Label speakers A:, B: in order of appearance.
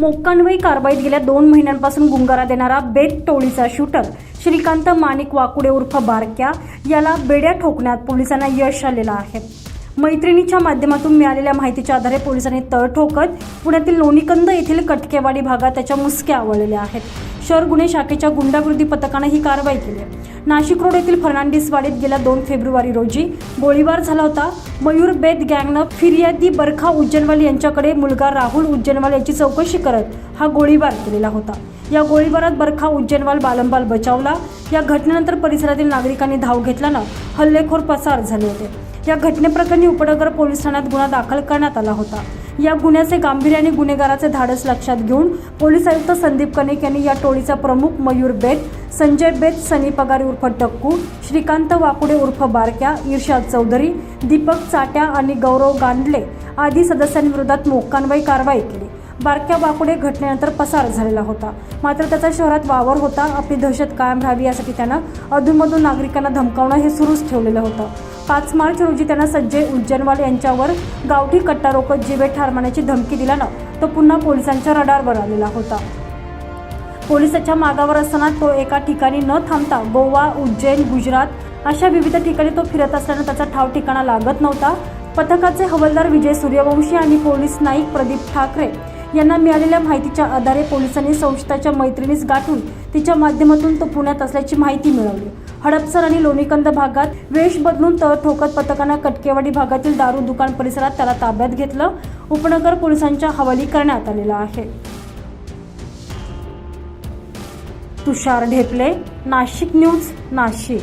A: मोक्कान्वयी कारवाईत गेल्या दोन महिन्यांपासून गुंगारा देणारा बेत टोळीचा शूटर श्रीकांत माणिक वाकुडे उर्फ बारक्या याला बेड्या ठोकण्यात पोलिसांना यश आलेलं आहे. मैत्रिणीच्या माध्यमातून मिळालेल्या माहितीच्या आधारे पोलिसांनी तळ ठोकत पुण्यातील लोणीकंद येथील कटकेवाडी भागात त्याच्या मुसक्या आवळलेल्या आहेत. शहर गुन्हे शाखेच्या गुंडाविरोधी पथकानं ही कारवाई केली नाशिक रोड येथील फर्नांडिसवाडीत गेल्या दोन फेब्रुवारी रोजी गोळीबार झाला होता. मयूर बेद गँगनं फिर्यादी बरखा उज्जैनवाल यांच्याकडे मुलगा राहुल उज्जैनवाल याची चौकशी करत हा गोळीबार केलेला होता. या गोळीबारात बरखा उज्जैनवाल बालंबाल बचावला. या घटनेनंतर परिसरातील नागरिकांनी धाव घेतल्यानं हल्लेखोर पसार झाले होते. या घटनेप्रकरणी उपनगर पोलीस ठाण्यात गुन्हा दाखल करण्यात आला होता. या गुन्ह्याचे गांभीर्य आणि गुन्हेगाराचे धाडस लक्षात घेऊन पोलीस आयुक्त संदीप कनेक यांनी या टोळीचा प्रमुख मयूर बेत संजय बेत सनी पगारी उर्फ टक्कू श्रीकांत वाकुडे उर्फ बारक्या इर्शाद चौधरी दीपक चाट्या आणि गौरव गांडले आदी सदस्यांविरोधात मोक्कानवाई कारवाई केली. बारक्या बाकुडे घटनेनंतर पसार झालेला होता. मात्र त्याचा शहरात वावर होता आपली दहशत कायम राहावी यासाठी त्यानं अधूनमधून नागरिकांना धमकावणं हे सुरूच ठेवलेलं होतं. पाच मार्च रोजी त्यानं सज्जय उज्जैनवाल यांच्यावर गावठी कट्टा रोकत जीवे ठार मारण्याची धमकी दिल्यानं तो पुन्हा पोलिसांच्या रडारवर आलेला होता. पोलिसाच्या मागावर असताना तो एका ठिकाणी न थांबता गोवा उज्जैन गुजरात अशा विविध ठिकाणी तो फिरत असल्यानं त्याचा ठाव ठिकाणा लागत नव्हता. पथकाचे हवालदार विजय सूर्यवंशी आणि पोलीस नाईक प्रदीप ठाकरे यांना मिळालेल्या माहितीच्या आधारे पोलिसांनी संस्थाच्या मैत्रिणीस गाठून तिच्या माध्यमातून तो पुण्यात असल्याची माहिती मिळवली. हडपसर आणि लोणीकंद भागात वेश बदलून तळ ठोकत पथकानं कटकेवाडी भागातील दारू दुकान परिसरात त्याला ताब्यात घेतलं. उपनगर पोलिसांच्या हवाली करण्यात आलेला आहे. तुषार ढेपले नाशिक न्यूज नाशिक.